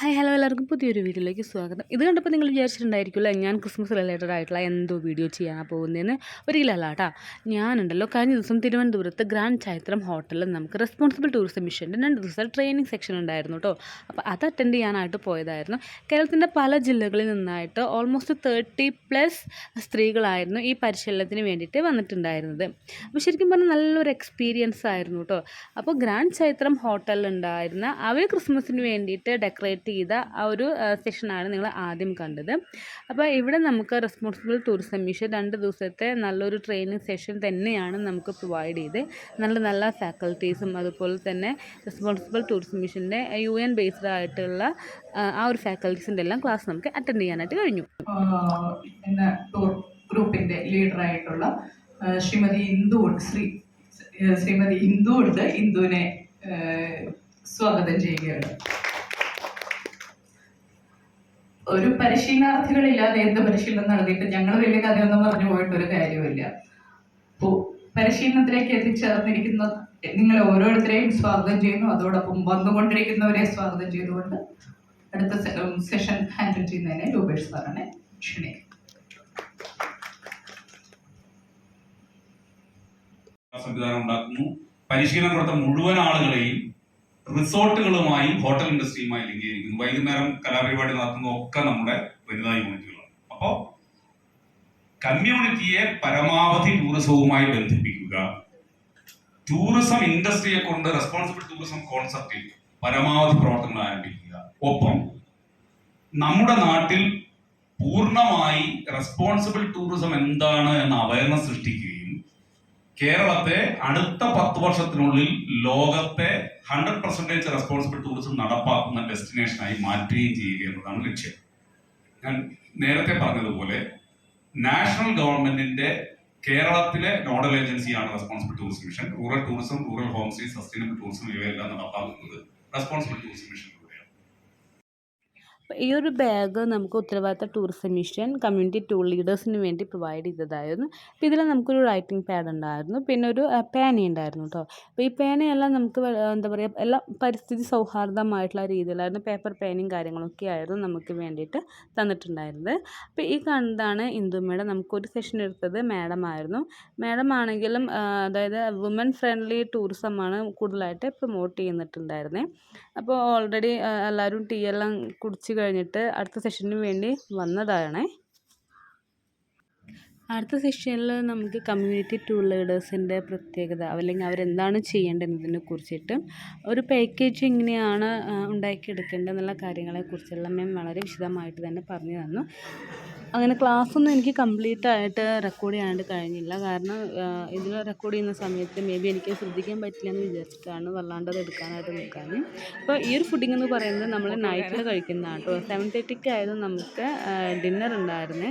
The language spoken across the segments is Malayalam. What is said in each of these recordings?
ഹായ് ഹലോ എല്ലാവർക്കും പുതിയൊരു വീഡിയോയിലേക്ക് സ്വാഗതം. ഇത് കണ്ടപ്പോൾ നിങ്ങൾ വിചാരിച്ചിട്ടുണ്ടായിരിക്കുമല്ലോ ഞാൻ ക്രിസ്മസ് റിലേറ്റഡ് ആയിട്ടുള്ള എന്തോ വീഡിയോ ചെയ്യാൻ പോകുന്നതെന്ന് ഒരിക്കലല്ല കേട്ടോ. ഞാനുണ്ടല്ലോ കഴിഞ്ഞ ദിവസം തിരുവനന്തപുരത്ത് ഗ്രാൻഡ് ചൈത്രം ഹോട്ടലിൽ നമുക്ക് റെസ്പോൺസിബിൾ ടൂറിസം മിഷന്റെ രണ്ട് ദിവസം ട്രെയിനിങ് സെക്ഷൻ ഉണ്ടായിരുന്നു കേട്ടോ അപ്പോൾ അത് അറ്റൻഡ് ചെയ്യാനായിട്ട് പോയതായിരുന്നു. കേരളത്തിന്റെ പല ജില്ലകളിൽ നിന്നായിട്ട് ഓൾമോസ്റ്റ് തേർട്ടി പ്ലസ് സ്ത്രീകളായിരുന്നു ഈ പരിശീലനത്തിന് വേണ്ടിയിട്ട് വന്നിട്ടുണ്ടായിരുന്നത്. അപ്പോൾ ശരിക്കും പറഞ്ഞാൽ നല്ലൊരു എക്സ്പീരിയൻസ് ആയിരുന്നു കേട്ടോ അപ്പോൾ ഗ്രാൻഡ് ചൈത്രം ഹോട്ടലിൽ ഉണ്ടായിരുന്ന അവർ ക്രിസ്മസിന് വേണ്ടിയിട്ട് ഡെക്കറേറ്റ് ചെയ്ത ആ ഒരു സെഷനാണ് നിങ്ങൾ ആദ്യം കണ്ടത്. അപ്പോൾ ഇവിടെ നമുക്ക് റെസ്പോൺസിബിൾ ടൂറിസം മിഷൻ രണ്ട് ദിവസത്തെ നല്ലൊരു ട്രെയിനിങ് സെഷൻ തന്നെയാണ് നമുക്ക് പ്രൊവൈഡ് ചെയ്ത്. നല്ല നല്ല ഫാക്കൽറ്റീസും അതുപോലെ തന്നെ റെസ്പോൺസിബിൾ ടൂറിസം മിഷന്റെ യു എൻ ബേസ്ഡ് ആയിട്ടുള്ള ആ, ഒരു ഫാക്കൽറ്റീസിന്റെ എല്ലാം ക്ലാസ് നമുക്ക് അറ്റൻഡ് ചെയ്യാനായിട്ട് കഴിഞ്ഞു. എന്ന ടൂർ ഗ്രൂപ്പിന്റെ ലീഡറായിട്ടുള്ള ശ്രീമതി ഇന്ദു ശ്രീ ശ്രീമതി ഇന്ദു ഉണ്ട്. ഇന്ദുവിനെ സ്വാഗതം ചെയ്യുകയാണ്. ഒരു പരിശീലനാർത്ഥികളില്ലാതെ എന്ത് പരിശീലനം നടത്തിയിട്ട് ഞങ്ങൾ വലിയ കഥയൊന്നും പറഞ്ഞു പോയിട്ട് ഒരു കാര്യമില്ല പരിശീലനത്തിലേക്ക് എത്തിച്ചേർന്നിരിക്കുന്ന നിങ്ങൾ ഓരോരുത്തരെയും സ്വാഗതം ചെയ്യുന്നു. അതോടൊപ്പം വന്നുകൊണ്ടിരിക്കുന്നവരെ സ്വാഗതം ചെയ്തുകൊണ്ട് അടുത്ത സെഷൻ ഹാൻഡിൽ ചെയ്യുന്നതിനെ രൂപേഷ് സാറിനെ ക്ഷണിക്കും സംവിധാനം ഉണ്ടാക്കുന്നു. പരിശീലനം കൊടുത്ത മുഴുവൻ ആളുകളെയും റിസോർട്ടുകളുമായും ഹോട്ടൽ ഇൻഡസ്ട്രിയുമായി ലിങ്ക് ചെയ്തിരിക്കുന്നു വൈകുന്നേരം കലാപരിപാടി നടത്തുന്ന ഒക്കെ നമ്മുടെ വനിതാ യൂണിറ്റുകളാണ്. അപ്പോൾ കമ്മ്യൂണിറ്റിയെ പരമാവധി ടൂറിസവുമായി ബന്ധിപ്പിക്കുക ടൂറിസം ഇൻഡസ്ട്രിയെ കൊണ്ട് റെസ്പോൺസിബിൾ ടൂറിസം കോൺസെപ്റ്റിൽ പരമാവധി പ്രവർത്തനങ്ങൾ ആരംഭിക്കുക. ഒപ്പം നമ്മുടെ നാട്ടിൽ പൂർണമായി റെസ്പോൺസിബിൾ ടൂറിസം എന്താണ് എന്ന അവയർനെസ് സൃഷ്ടിക്കുകയും കേരളത്തെ അടുത്ത പത്ത് വർഷത്തിനുള്ളിൽ ലോകത്തെ ഹൺഡ്രഡ് പെർസെന്റേജ് റെസ്പോൺസിബിൾ ടൂറിസം നടപ്പാക്കുന്ന ഡെസ്റ്റിനേഷനായി മാറ്റുകയും ചെയ്യുക എന്നതാണ് ലക്ഷ്യം. ഞാൻ നേരത്തെ പറഞ്ഞതുപോലെ നാഷണൽ ഗവൺമെന്റിന്റെ കേരളത്തിലെ നോഡൽ ഏജൻസിയാണ് responsible tourism mission rural tourism rural homestay sustainable tourism ഇവയെല്ലാം നടപ്പാക്കുന്നത് റെസ്പോൺസിബിൾ ടൂറിസം അപ്പോൾ ഈ ഒരു ബാഗ് നമുക്ക് ഉത്തരവാദിത്ത ടൂറിസം മിഷൻ കമ്മ്യൂണിറ്റി ടൂർ ലീഡേഴ്സിന് വേണ്ടി പ്രൊവൈഡ് ചെയ്തതായിരുന്നു. അപ്പോൾ ഇതിൽ നമുക്കൊരു റൈറ്റിംഗ് പാഡ് ഉണ്ടായിരുന്നു. പിന്നെ ഒരു പേന ഉണ്ടായിരുന്നു കേട്ടോ അപ്പോൾ ഈ പേനയെല്ലാം നമുക്ക് എന്താ പറയുക എല്ലാം പരിസ്ഥിതി സൗഹാർദ്ദമായിട്ടുള്ള രീതിയിലായിരുന്നു പേപ്പർ പേനയും കാര്യങ്ങളൊക്കെ ആയിരുന്നു നമുക്ക് വേണ്ടിയിട്ട് തന്നിട്ടുണ്ടായിരുന്നത്. അപ്പോൾ ഈ കണ്ടതാണ് ഇന്ദുമ്മയുടെ നമുക്കൊരു സെഷൻ എടുത്തത്. മാഡം ആയിരുന്നു. മാഡം ആണെങ്കിലും അതായത് വുമൻ ഫ്രണ്ട്ലി ടൂറിസമാണ് കൂടുതലായിട്ട് പ്രൊമോട്ട് ചെയ്യുന്നിട്ടുണ്ടായിരുന്നത് അപ്പോൾ ഓൾറെഡി എല്ലാവരും ടീ എല്ലാം കുടിച്ച് കഴിഞ്ഞിട്ട് അടുത്ത സെഷന് വേണ്ടി വന്നതാണ്. അടുത്ത സെഷനിൽ നമുക്ക് കമ്മ്യൂണിറ്റി ടൂൾ ലീഡേഴ്സിന്റെ പ്രത്യേകത അല്ലെങ്കിൽ അവരെന്താണ് ചെയ്യേണ്ടതിനെ കുറിച്ചിട്ട് ഒരു പാക്കേജ് എങ്ങനെയാണ് ഉണ്ടാക്കിയെടുക്കേണ്ടതെന്നുള്ള കാര്യങ്ങളെക്കുറിച്ചെല്ലാം ഞാൻ വളരെ വിശദമായിട്ട് തന്നെ പറഞ്ഞു തന്നു. അങ്ങനെ ക്ലാസ്സൊന്നും എനിക്ക് കംപ്ലീറ്റ് ആയിട്ട് റെക്കോർഡ് ചെയ്യാണ്ട് കഴിഞ്ഞില്ല. കാരണം ഇതിൽ റെക്കോർഡ് ചെയ്യുന്ന സമയത്ത് മേ ബി എനിക്ക് ശ്രദ്ധിക്കാൻ പറ്റില്ല എന്ന് വിചാരിച്ചിട്ടാണ് വല്ലാണ്ട് അത് എടുക്കാനായിട്ട് നിൽക്കാൻ അപ്പോൾ ഈ ഒരു ഫുഡിംഗ് എന്ന് പറയുന്നത് നമ്മൾ നൈറ്റിൽ കഴിക്കുന്നതാണ് കേട്ടോ സെവൻ തേർട്ടിക്ക് ആയിരുന്നു നമുക്ക് ഡിന്നർ ഉണ്ടായിരുന്നത്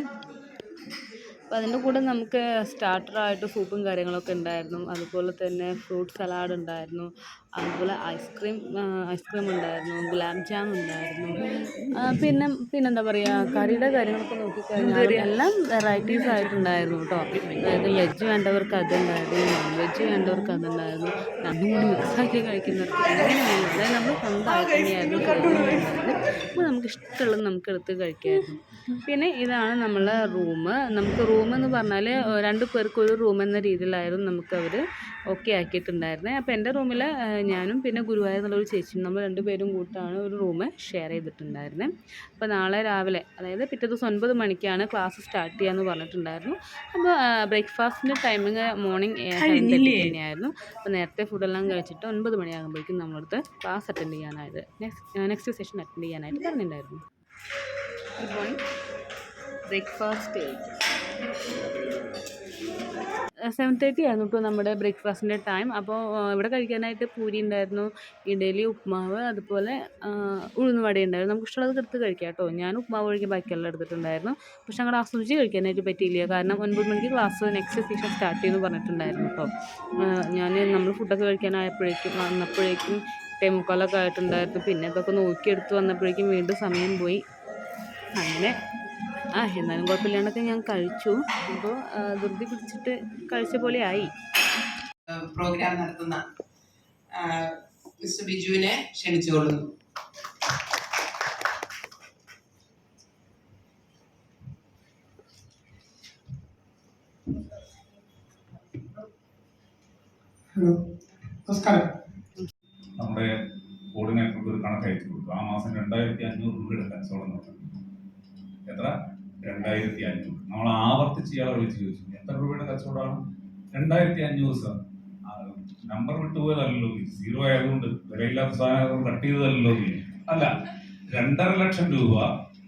അപ്പോൾ അതിന്റെ കൂടെ നമുക്ക് സ്റ്റാർട്ടറായിട്ട് സൂപ്പും കാര്യങ്ങളൊക്കെ ഉണ്ടായിരുന്നു. അതുപോലെ തന്നെ ഫ്രൂട്ട് സലാഡ് ഉണ്ടായിരുന്നു. അതുപോലെ ഐസ്ക്രീം ഐസ്ക്രീം ഉണ്ടായിരുന്നു. ഗുലാബ് ജാം ഉണ്ടായിരുന്നു. പിന്നെ പിന്നെന്താ പറയുക കറിയുടെ കാര്യങ്ങളൊക്കെ നോക്കിക്കഴിഞ്ഞാൽ എല്ലാം വെറൈറ്റീസ് ആയിട്ടുണ്ടായിരുന്നു കേട്ടോ. അതായത് വെജ് വേണ്ടവർക്ക് അതുണ്ടായിരുന്നു നോൺ വെജ് വേണ്ടവർക്ക് അതുണ്ടായിരുന്നു. രണ്ടും കൂടി മിക്സാക്കി കഴിക്കുന്നവർക്ക് അതായത് നമ്മൾ സ്വന്തമായിട്ട് തന്നെയായിരുന്നു നമുക്ക് ഇഷ്ടമുള്ളത് നമുക്ക് എടുത്ത് കഴിക്കാമായിരുന്നു പിന്നെ ഇതാണ് നമ്മളെ റൂം. നമുക്ക് റൂം എന്ന് പറഞ്ഞാൽ രണ്ട് പേർക്ക് ഒരു റൂം എന്ന രീതിയിലായിരുന്നു നമുക്ക് അവർ ഓക്കെ ആക്കിയിട്ടുണ്ടായിരുന്നത് അപ്പോൾ എന്റെ റൂമിൽ ഞാനും പിന്നെ ഗുരുവായൂർ എന്നുള്ളൊരു ചേച്ചിയും നമ്മൾ രണ്ടുപേരും കൂട്ടാണ് ഒരു റൂം ഷെയർ ചെയ്തിട്ടുണ്ടായിരുന്നത് അപ്പോൾ നാളെ രാവിലെ അതായത് പിറ്റേ ദിവസം ഒൻപത് മണിക്കാണ് ക്ലാസ് സ്റ്റാർട്ട് ചെയ്യാമെന്ന് പറഞ്ഞിട്ടുണ്ടായിരുന്നു. അപ്പോൾ ബ്രേക്ക്ഫാസ്റ്റിന്റെ ടൈമിങ് മോർണിംഗ് തന്നെയായിരുന്നു. അപ്പോൾ നേരത്തെ ഫുഡെല്ലാം കഴിച്ചിട്ട് ഒൻപത് മണിയാകുമ്പോഴേക്കും നമ്മളടുത്ത് ക്ലാസ് അറ്റൻഡ് ചെയ്യാനായത് നെക്സ്റ്റ് നെക്സ്റ്റ് സെഷൻ അറ്റൻഡ് ചെയ്യാനായിട്ട് പറഞ്ഞിട്ടുണ്ടായിരുന്നു good morning breakfast seven thirty ആയിരുന്നു ഇപ്പോൾ നമ്മുടെ ബ്രേക്ക്ഫാസ്റ്റിന്റെ ടൈം അപ്പോൾ ഇവിടെ കഴിക്കാനായിട്ട് പൂരി ഉണ്ടായിരുന്നു ഇഡലി ഉപ്മാവ് അതുപോലെ ഉഴുന്നുവട ഉണ്ടായിരുന്നു. നമുക്ക് ഇഷ്ടമുള്ളത് എടുത്ത് കഴിക്കാം കേട്ടോ ഞാൻ ഉപ്മാവ് ഒഴികെ ബാക്കിയെല്ലാം എടുത്തിട്ടുണ്ടായിരുന്നു. പക്ഷെ അങ്ങോട്ട് ആസ്വദിച്ച് കഴിക്കാനായിട്ട് പറ്റിയില്ല. കാരണം ഒൻപത് മണിക്ക് ക്ലാസ് നെക്സ്റ്റ് സെഷൻ സ്റ്റാർട്ട് ചെയ്യുമെന്ന് പറഞ്ഞിട്ടുണ്ടായിരുന്നു അപ്പോൾ ഞാൻ നമ്മൾ ഫുഡൊക്കെ കഴിക്കാനായപ്പോഴേക്കും വന്നപ്പോഴേക്കും എട്ടേമുക്കാലൊക്കെ ആയിട്ടുണ്ടായിരുന്നു പിന്നെ ഇതൊക്കെ നോക്കിയെടുത്ത് വന്നപ്പോഴേക്കും വീണ്ടും സമയം പോയി. അങ്ങനെ ആ എന്നാലും കുഴപ്പമില്ലാണ്ടൊക്കെ ഞാൻ കഴിച്ചു. അപ്പോൾ ധൃതി പിടിച്ചിട്ട് കഴിച്ച പോലെ ആയി. പ്രോഗ്രാം നടത്തുന്ന മിസ്റ്റർ ബിജുവിനെ ക്ഷണിച്ചുകൊള്ളുന്നു. ഹലോ നമസ്കാരം. രണ്ടായിരത്തി അഞ്ഞൂറ് കച്ചവടം നടന്നു എത്ര? രണ്ടായിരത്തി അഞ്ഞൂറ് നമ്മൾ ആവർത്തിച്ച് ഇയാളെ വിളിച്ച് ചോദിച്ചു എത്ര രൂപയുടെ കച്ചവടമാണ്? രണ്ടായിരത്തി അഞ്ഞൂറ് സാർ നമ്പർ വിട്ടുപോയതല്ലോ സീറോ ആയതുകൊണ്ട് വിലയില്ലാത്ത സാധനം കട്ട് ചെയ്തതല്ലോ അല്ല രണ്ടര ലക്ഷം രൂപ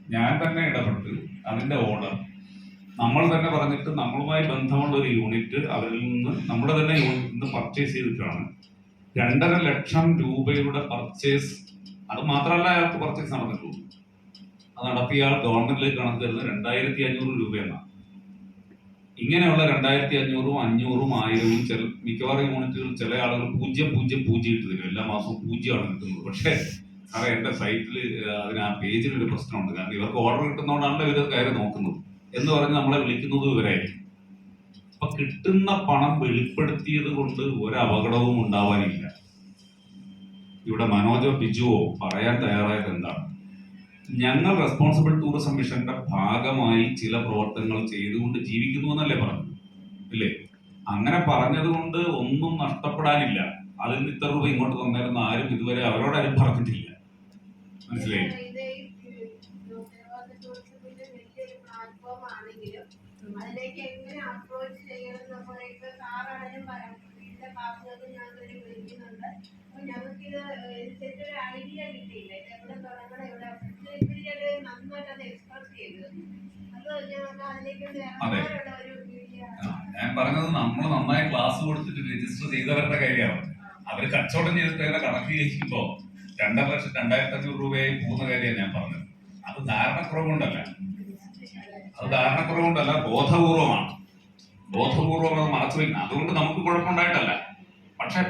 ഞാൻ തന്നെ ഇടപെട്ട് അതിന്റെ ഓർഡർ നമ്മൾ തന്നെ പറഞ്ഞിട്ട് നമ്മളുമായി ബന്ധമുള്ള ഒരു യൂണിറ്റ് അവരിൽ നിന്ന് നമ്മുടെ തന്നെ യൂണിറ്റിൽ നിന്ന് പർച്ചേസ് ചെയ്തിട്ടാണ് രണ്ടര ലക്ഷം രൂപയുടെ പർച്ചേസ് അത് മാത്രമല്ല അയാൾക്ക് പർച്ചേസ് നടന്നിട്ടുള്ളൂ അത് നടത്തിയ ആൾ ഗവൺമെന്റിലേക്ക് കണക്ക് തരുന്നത് രണ്ടായിരത്തി അഞ്ഞൂറ് രൂപയെന്നാണ് ഇങ്ങനെയുള്ള രണ്ടായിരത്തി അഞ്ഞൂറും അഞ്ഞൂറും ആയിരവും ചില മിക്കവാറും യൂണിറ്റുകൾ ചില ആളുകൾ പൂജ്യം പൂജ്യം പൂജ്യം ഇട്ട് തരും. എല്ലാ മാസവും പൂജ്യമാണ് കിട്ടുന്നത്. പക്ഷേ സാറേ എന്റെ സൈറ്റിൽ അതിന് ആ പേജിൽ ഒരു പ്രശ്നമുണ്ട്. കാരണം ഇവർക്ക് ഓർഡർ കിട്ടുന്നതുകൊണ്ടാണല്ലോ ഇവർ കയറി നോക്കുന്നത്. എന്ന് പറഞ്ഞ് നമ്മളെ വിളിക്കുന്നത് ഇവരായിരിക്കും. അപ്പൊ കിട്ടുന്ന പണം വെളിപ്പെടുത്തിയത് കൊണ്ട് ഒരു അപകടവും ഉണ്ടാവാനില്ല. ഇവിടെ മനോജോ ബിജുവോ പറയാൻ തയ്യാറായത് എന്താണ്? ഞങ്ങൾ റെസ്പോൺസിബിൾ ടൂറിസം മിഷന്റെ ഭാഗമായി ചില പ്രവർത്തനങ്ങൾ ചെയ്തുകൊണ്ട് ജീവിക്കുന്നു എന്നല്ലേ പറഞ്ഞു അല്ലേ അങ്ങനെ പറഞ്ഞതുകൊണ്ട് ഒന്നും നഷ്ടപ്പെടാനില്ല. അതിൽ ഇത്ര രൂപ ഇങ്ങോട്ട് തന്നായിരുന്നു ആരും ഇതുവരെ അവരോട് ആരും പറഞ്ഞിട്ടില്ല. മനസ്സിലായി? അതിലേക്ക് എങ്ങനെ അപ്രോച്ച് ചെയ്യണം ഇപ്പൊ സാറാണെങ്കിലും ക്ലാസ്സുകൾക്ക് ഞങ്ങളൊരു വിളിക്കുന്നുണ്ട്. അപ്പൊ ഇത് ഇതിന്റെ ഒരു ഐഡിയ കിട്ടിയില്ല? ഇത് എവിടെ തുടങ്ങണം എവിടെ ഇവർ നന്നായിട്ട് അത് എക്സ്പ്രസ് ചെയ്തു അത് ഞങ്ങൾക്ക് അതിലേക്ക് ഇറങ്ങാനുള്ള ഒരു ഞാൻ പറഞ്ഞത് നമ്മൾ നന്നായി ക്ലാസ് കൊടുത്തിട്ട് രജിസ്റ്റർ ചെയ്തവരുടെ കാര്യമാണ്. അവർ കച്ചവടം ചെയ്തിട്ട് കണക്ക് ചെയ്യുമ്പോ രണ്ടര ലക്ഷം രണ്ടായിരത്തി അഞ്ഞൂറ് രൂപയായി പോകുന്ന കാര്യമാണ് ഞാൻ പറഞ്ഞത്. അത് ധാരണക്കുറവ് കൊണ്ടല്ല അത് ധാരണക്കുറവ് കൊണ്ടല്ല ബോധപൂർവമാണ്. ബോധപൂർവം അത് മറച്ചു വയ്ക്കുന്നത് അതുകൊണ്ട് നമുക്ക് കുഴപ്പമുണ്ടായിട്ടല്ല. പക്ഷെ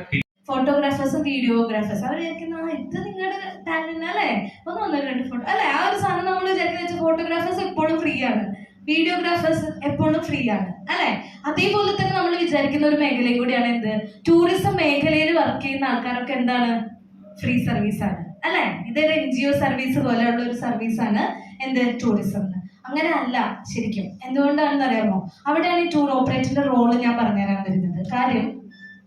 ഫോട്ടോഗ്രാഫേഴ്സ് വീഡിയോഗ്രാഫേഴ്സ് അവർ വിചാരിക്കുന്ന "ആ, ഇത് നിങ്ങളുടെ ടാലന്റ് അല്ലേ? ഒന്ന് ഒന്ന് രണ്ട് ഫോട്ടോ അല്ലേ ആ ഒരു സാധനം നമ്മൾ വിചാരിക്കുന്ന വെച്ചാൽ ഫോട്ടോഗ്രാഫേഴ്സ് എപ്പോഴും ഫ്രീ ആണ്. വീഡിയോഗ്രാഫേഴ്സ് എപ്പോഴും ഫ്രീ ആണ്. അല്ലെ? അതേപോലെ തന്നെ നമ്മൾ വിചാരിക്കുന്ന ഒരു മേഖലയും കൂടിയാണ് എന്ത്? ടൂറിസം മേഖലയിൽ വർക്ക് ചെയ്യുന്ന ആൾക്കാരൊക്കെ എന്താണ്? ഫ്രീ സർവീസ് ആണ്. അല്ലെ? ഇതൊരു എൻ ജി ഒ സർവീസ് പോലെയുള്ള ഒരു സർവീസ് ആണ് എന്ത്? ടൂറിസം അങ്ങനെ അല്ല ശരിക്കും. എന്തുകൊണ്ടാണെന്ന് അറിയാമോ അവിടെയാണ് ഈ ടൂർ ഓപ്പറേറ്ററിന്റെ റോൾ ഞാൻ പറഞ്ഞുതരാൻ വരുന്നത്. കാര്യം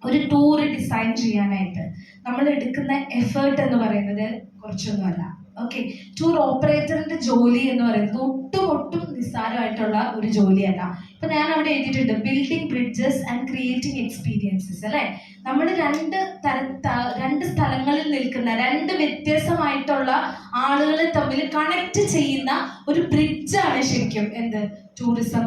ഒരു ടൂർ ഡിസൈൻ ചെയ്യാനായിട്ട് നമ്മൾ എടുക്കുന്ന എഫേർട്ട് എന്ന് പറയുന്നത് കുറച്ചൊന്നുമല്ല. ഓക്കെ ടൂർ ഓപ്പറേറ്ററിന്റെ ജോലി എന്ന് പറയുന്നത് ഒട്ടും ഒട്ടും നിസ്സാരമായിട്ടുള്ള ഒരു ജോലിയല്ല. ഇപ്പൊ ഞാൻ അവിടെ എഴുതിയിട്ടുണ്ട് building bridges and creating experiences അല്ലെ? നമ്മൾ രണ്ട് തര നിൽക്കുന്ന രണ്ട് വ്യത്യസ്തമായിട്ടുള്ള ആളുകളെ തമ്മിൽ കണക്ട് ചെയ്യുന്ന ഒരു ബ്രിഡ്ജാണ് ശരിക്കും എന്ത്? ടൂറിസം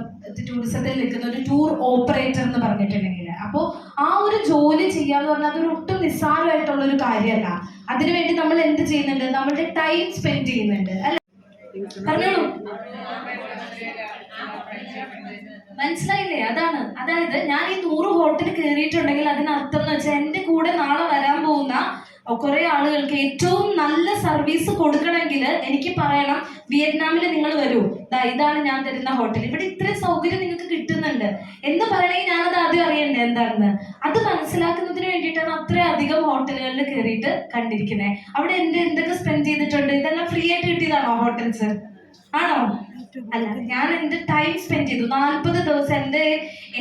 ടൂറിസത്തിൽ നിൽക്കുന്ന ഒരു ടൂർ ഓപ്പറേറ്റർ എന്ന് പറഞ്ഞിട്ടുണ്ടെങ്കിൽ. അപ്പോൾ ആ ഒരു ജോലി ചെയ്യുക ചെയ്യാന്ന് പറഞ്ഞാൽ അതൊരു ഒട്ടും നിസ്സാരമായിട്ടുള്ള ഒരു കാര്യമല്ല. അതിനുവേണ്ടി നമ്മൾ എന്ത് ചെയ്യുന്നുണ്ട്? നമ്മുടെ ടൈം സ്പെൻഡ് ചെയ്യുന്നുണ്ട്. അല്ലെ? പറഞ്ഞോളൂ. മനസ്സിലായില്ലേ? അതാണ്. അതായത് ഞാൻ ഈ നൂറ് ഹോട്ടൽ കയറിയിട്ടുണ്ടെങ്കിൽ അതിനർത്ഥം എന്ന് വെച്ചാൽ എന്റെ കൂടെ നാളെ വരാൻ പോകുന്ന കുറെ ആളുകൾക്ക് ഏറ്റവും നല്ല സർവീസ് കൊടുക്കണമെങ്കിൽ എനിക്ക് പറയണം വിയറ്റ്നാമിൽ നിങ്ങൾ വരൂ. ഇതാണ് ഞാൻ തരുന്ന ഹോട്ടൽ ഇവിടെ ഇത്രയും സൗകര്യം നിങ്ങൾക്ക് കിട്ടുന്നുണ്ട്. എന്ന് പറയണമെങ്കിൽ ഞാനത് ആദ്യം അറിയണ്ടേ എന്താണെന്ന്? അത് മനസ്സിലാക്കുന്നതിന് വേണ്ടിയിട്ടാണ് അധികം ഹോട്ടലുകളിൽ കയറിയിട്ട് കണ്ടിരിക്കുന്നത്. അവിടെ എന്റെ എന്തൊക്കെ സ്പെൻഡ് ചെയ്തിട്ടുണ്ട്? ഇതെല്ലാം ഫ്രീ ആയിട്ട് കിട്ടിയതാണോ ഹോട്ടൽസ് ആണോ? അല്ല ഞാൻ എന്റെ ടൈം സ്പെൻഡ് ചെയ്തു. നാൽപ്പത് ദിവസം എന്റെ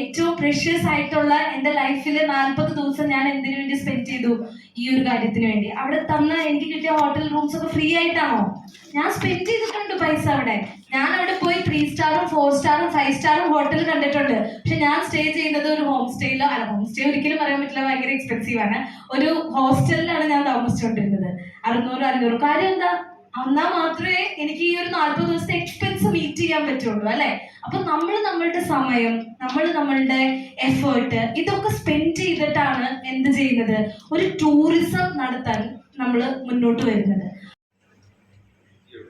ഏറ്റവും പ്രഷ്യസ് ആയിട്ടുള്ള എന്റെ ലൈഫിൽ നാൽപ്പത് ദിവസം ഞാൻ എന്തിനു വേണ്ടി സ്പെൻഡ് ചെയ്തു? ഈ ഒരു കാര്യത്തിന് വേണ്ടി. അവിടെ തന്ന എനിക്ക് കിട്ടിയ ഹോട്ടൽ റൂംസ് ഒക്കെ ഫ്രീ ആയിട്ടാണോ? ഞാൻ സ്പെൻഡ് ചെയ്തിട്ടുണ്ട് പൈസ അവിടെ. ഞാൻ അവിടെ പോയി ത്രീ സ്റ്റാറും ഫോർ സ്റ്റാറും ഫൈവ് സ്റ്റാറും ഹോട്ടൽ കണ്ടിട്ടുണ്ട്. പക്ഷെ ഞാൻ സ്റ്റേ ചെയ്യുന്നത് ഒരു ഹോം സ്റ്റേയിലോ അല്ല ഹോം സ്റ്റേ ഒരിക്കലും പറയാൻ പറ്റില്ല ഭയങ്കര എക്സ്പെൻസീവ് ആണ്. ഒരു ഹോസ്റ്റലിലാണ് ഞാൻ താമസിച്ചുകൊണ്ടിരുന്നത്. അറുന്നൂറ് അഞ്ഞൂറ്. കാര്യം എന്താ? എന്നാൽ മാത്രമേ എനിക്ക് ഈ ഒരു നാൽപ്പത് ദിവസത്തെ എക്സ്പെൻസ് മീറ്റ് ചെയ്യാൻ പറ്റുള്ളൂ അല്ലെ? അപ്പൊ നമ്മൾ നമ്മളുടെ സമയം നമ്മൾ നമ്മളുടെ എഫേർട്ട് ഇതൊക്കെ സ്പെൻഡ് ചെയ്തിട്ടാണ് എന്ത് ചെയ്യുന്നത്? ഒരു ടൂറിസം നടത്താൻ നമ്മൾ മുന്നോട്ട് വരുന്നത്. യു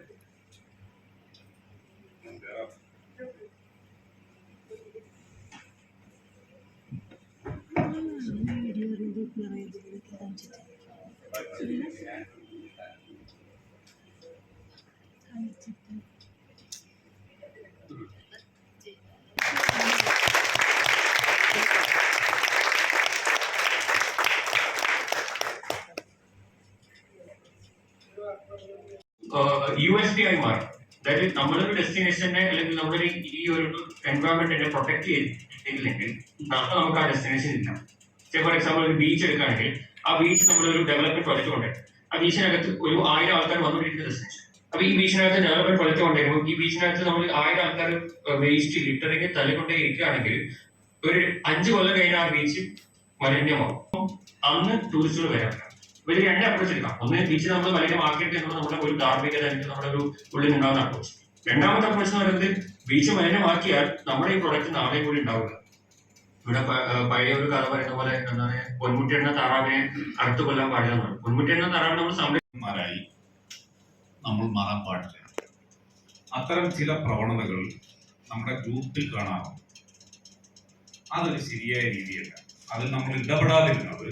അതായത് നമ്മളൊരു ഡെസ്റ്റിനേഷനെ അല്ലെങ്കിൽ നമ്മളൊരു ഈ ഒരു എൻവയോൺമെന്റിനെ പ്രൊട്ടക്ട് ചെയ്തില്ലെങ്കിൽ നാളെ നമുക്ക് ആ ഡെസ്റ്റിനേഷൻ ഇല്ല. ഫോർ എക്സാമ്പിൾ ഒരു ബീച്ച് എടുക്കുകയാണെങ്കിൽ ആ ബീച്ച് നമ്മളൊരു ഡെവലപ്മെന്റ് പ്രൊജക്ട് കൊണ്ടുവരും ആ ബീച്ചിനകത്ത് ഒരു ആയിരം ആൾക്കാർ വന്നുകൊണ്ടിരിക്കുന്ന ഡെസ്റ്റിനേഷൻ അപ്പൊ ഈ ബീച്ചിനകത്ത് ഡെവലപ്മെന്റ് പ്രൊജക്ട് കൊണ്ടുവരുമ്പോൾ ഈ ബീച്ചിനകത്ത് നമ്മൾ ആയിരം ആൾക്കാർ വേസ്റ്റ് ലിറ്ററിങ് തള്ളിക്കൊണ്ടേ ഇരിക്കുകയാണെങ്കിൽ ഒരു അഞ്ച് കൊല്ലം കഴിഞ്ഞാൽ ആ ബീച്ച് മലിന്യമാകും അന്ന് ടൂറിസ്റ്റുകൾ വരാം ഒരു രണ്ട് അപ്രോച്ച് എടുക്കാം. ഒന്ന് ബീച്ച് നമ്മൾ വലിയ മാർക്കറ്റ് എന്നുള്ള നമ്മുടെ ഒരു ധാർമ്മികത അല്ലെങ്കിൽ നമ്മുടെ ഒരു ഉള്ളിൽ ഉണ്ടാകുന്ന അപ്രോച്ച് രണ്ടാമത്തെ അപ്രോച്ച് എന്ന് പറയുന്നത് ബീച്ച് മലിനമാക്കിയാൽ നമ്മുടെ ഈ പ്രൊഡക്റ്റ് നാളെ കൂടി ഉണ്ടാവുക. ഇവിടെ പഴയ ഒരു കഥ പറയുന്ന പോലെ എന്താണ് പൊന്മുട്ടി എണ്ണ താറാവിനെ അടുത്ത് കൊല്ലാൻ പാടില്ല എന്നാണ് പൊന്മുട്ടി എണ്ണ താറാവിനെ നമ്മൾ സംരക്ഷണന്മാരായി നമ്മൾ മാറാൻ പാടില്ല. അത്തരം ചില പ്രവണതകൾ നമ്മുടെ ഗ്രൂപ്പിൽ കാണാറുണ്ട്. അതൊരു ശരിയായ രീതിയല്ല. അതിൽ നമ്മൾ ഇടപെടാതിരുന്നത്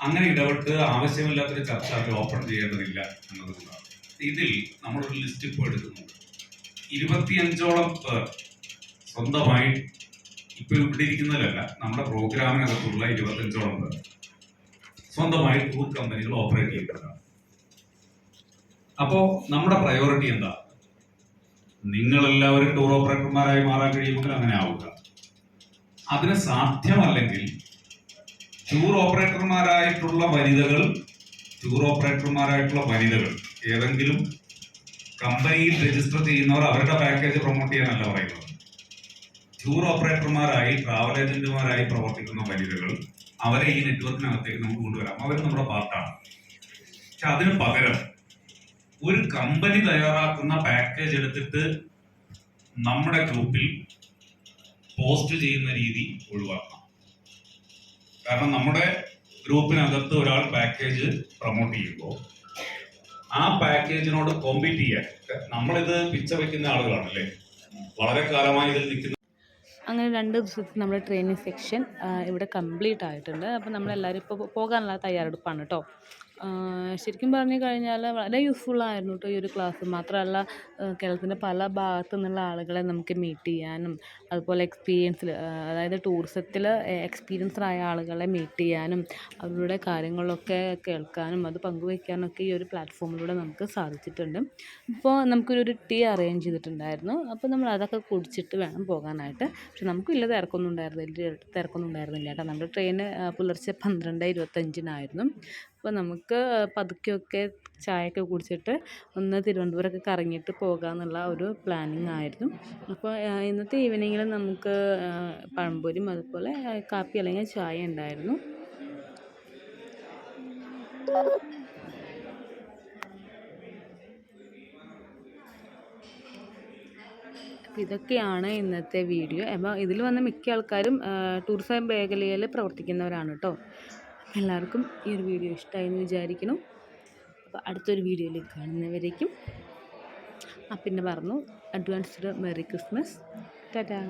അങ്ങനെ ഇടപെട്ട് ആവശ്യമില്ലാത്തൊരു ചർച്ച അവർ ഓപ്പൺ ചെയ്യേണ്ടതില്ല എന്നതുകൊണ്ടാണ്. ഇതിൽ നമ്മളൊരു ലിസ്റ്റ് ഇപ്പോൾ എടുക്കുന്നു ഇരുപത്തിയഞ്ചോളം പേർ സ്വന്തമായി ഇപ്പോൾ ഇവിടെ ഇരിക്കുന്നതിലല്ല നമ്മുടെ പ്രോഗ്രാമിനകത്തുള്ള ഇരുപത്തഞ്ചോളം പേർ സ്വന്തമായി ടൂർ കമ്പനികൾ ഓപ്പറേറ്റ് ചെയ്യുന്നതാണ് അപ്പോ നമ്മുടെ പ്രയോറിറ്റി എന്താ? നിങ്ങളെല്ലാവരും ടൂർ ഓപ്പറേറ്റർമാരായി മാറാൻ കഴിയുമെങ്കിൽ അങ്ങനെ ആവുക. അതിന് സാധ്യമല്ലെങ്കിൽ ടൂർ ഓപ്പറേറ്റർമാരായിട്ടുള്ള വനിതകൾ ടൂർ ഓപ്പറേറ്റർമാരായിട്ടുള്ള വനിതകൾ ഏതെങ്കിലും കമ്പനിയിൽ രജിസ്റ്റർ ചെയ്യുന്നവർ അവരുടെ പാക്കേജ് പ്രൊമോട്ട് ചെയ്യാനല്ല പറയുന്നത്. ടൂർ ഓപ്പറേറ്റർമാരായി ട്രാവൽ ഏജന്റുമാരായി പ്രവർത്തിക്കുന്ന വനിതകൾ അവരെ ഈ നെറ്റ്വർക്കിനകത്തേക്ക് നമുക്ക് കൊണ്ടുവരാം. അവർ നമ്മുടെ പാർട്ടാണ് പക്ഷെ അതിന് പകരം ഒരു കമ്പനി തയ്യാറാക്കുന്ന പാക്കേജ് എടുത്തിട്ട് നമ്മുടെ ഗ്രൂപ്പിൽ പോസ്റ്റ് ചെയ്യുന്ന രീതി ഒഴിവാക്കണം. കാരണം നമ്മുടെ ഗ്രൂപ്പിനകത്ത് ഒരാൾ പാക്കേജ് പ്രൊമോട്ട് ചെയ്യുമ്പോൾ ആ പാക്കേജിനോട് കോമ്പീറ്റ് ചെയ്യാൻ നമ്മളിത് പിച്ച വെക്കുന്ന ആളുകളാണല്ലേ? വളരെ കാലമായി ഇതിൽ നിൽക്കുന്ന അങ്ങനെ രണ്ട് ദിവസത്തെ നമ്മുടെ ട്രെയിനിങ് സെക്ഷൻ ഇവിടെ കംപ്ലീറ്റ് ആയിട്ടുണ്ട്. അപ്പോൾ നമ്മളെല്ലാവരും ഇപ്പോൾ പോകാനുള്ള തയ്യാറെടുപ്പാണ് കേട്ടോ. ശരിക്കും പറഞ്ഞു കഴിഞ്ഞാൽ വളരെ യൂസ്ഫുൾ ആയിരുന്നു കേട്ടോ ഈ ഒരു ക്ലാസ് മാത്രമല്ല കേരളത്തിന്റെ പല ഭാഗത്തു നിന്നുള്ള ആളുകളെ നമുക്ക് മീറ്റ് ചെയ്യാനും അതുപോലെ എക്സ്പീരിയൻസിൽ അതായത് ടൂറിസത്തിൽ എക്സ്പീരിയൻസ്ഡ് ആയ ആളുകളെ മീറ്റ് ചെയ്യാനും അവരുടെ കാര്യങ്ങളൊക്കെ കേൾക്കാനും അത് പങ്കുവയ്ക്കാനൊക്കെ ഈ ഒരു പ്ലാറ്റ്ഫോമിലൂടെ നമുക്ക് സാധിച്ചിട്ടുണ്ട്. അപ്പോൾ നമുക്കൊരു ടീ അറേഞ്ച് ചെയ്തിട്ടുണ്ടായിരുന്നു. അപ്പോൾ നമ്മൾ അതൊക്കെ കുടിച്ചിട്ട് വേണം പോകാനായിട്ട്. പക്ഷെ നമുക്ക് വലിയ തിരക്കൊന്നും ഉണ്ടായിരുന്നില്ല തിരക്കൊന്നും ഉണ്ടായിരുന്നില്ല കേട്ടോ നമ്മുടെ ട്രെയിൻ പുലർച്ചെ പന്ത്രണ്ട് ഇരുപത്തഞ്ചിനായിരുന്നു. അപ്പോൾ നമുക്ക് പതുക്കെയൊക്കെ ചായയൊക്കെ കുടിച്ചിട്ട് ഒന്ന് തിരുവനന്തപുരമൊക്കെ കറങ്ങിയിട്ട് പോകാമെന്നുള്ള ഒരു പ്ലാനിങ് ആയിരുന്നു. അപ്പോൾ ഇന്നത്തെ ഈവനിങ്ങിൽ നമുക്ക് പഴംപൊരിയും അതുപോലെ കാപ്പി അല്ലെങ്കിൽ ചായ ഉണ്ടായിരുന്നു. ഇതൊക്കെയാണ് ഇന്നത്തെ വീഡിയോ അപ്പോൾ ഇതിൽ വന്ന മിക്ക ആൾക്കാരും ടൂറിസം മേഖലയിൽ പ്രവർത്തിക്കുന്നവരാണ് കേട്ടോ എല്ലാവർക്കും ഈ ഒരു വീഡിയോ ഇഷ്ടമായെന്ന് വിചാരിക്കണം അപ്പോൾ അടുത്തൊരു വീഡിയോയിൽ കാണുന്നവരേക്കും ആ പിന്നെ പറഞ്ഞു അഡ്വാൻസ്ഡ് മെറി ക്രിസ്മസ് ടാറ്റാ.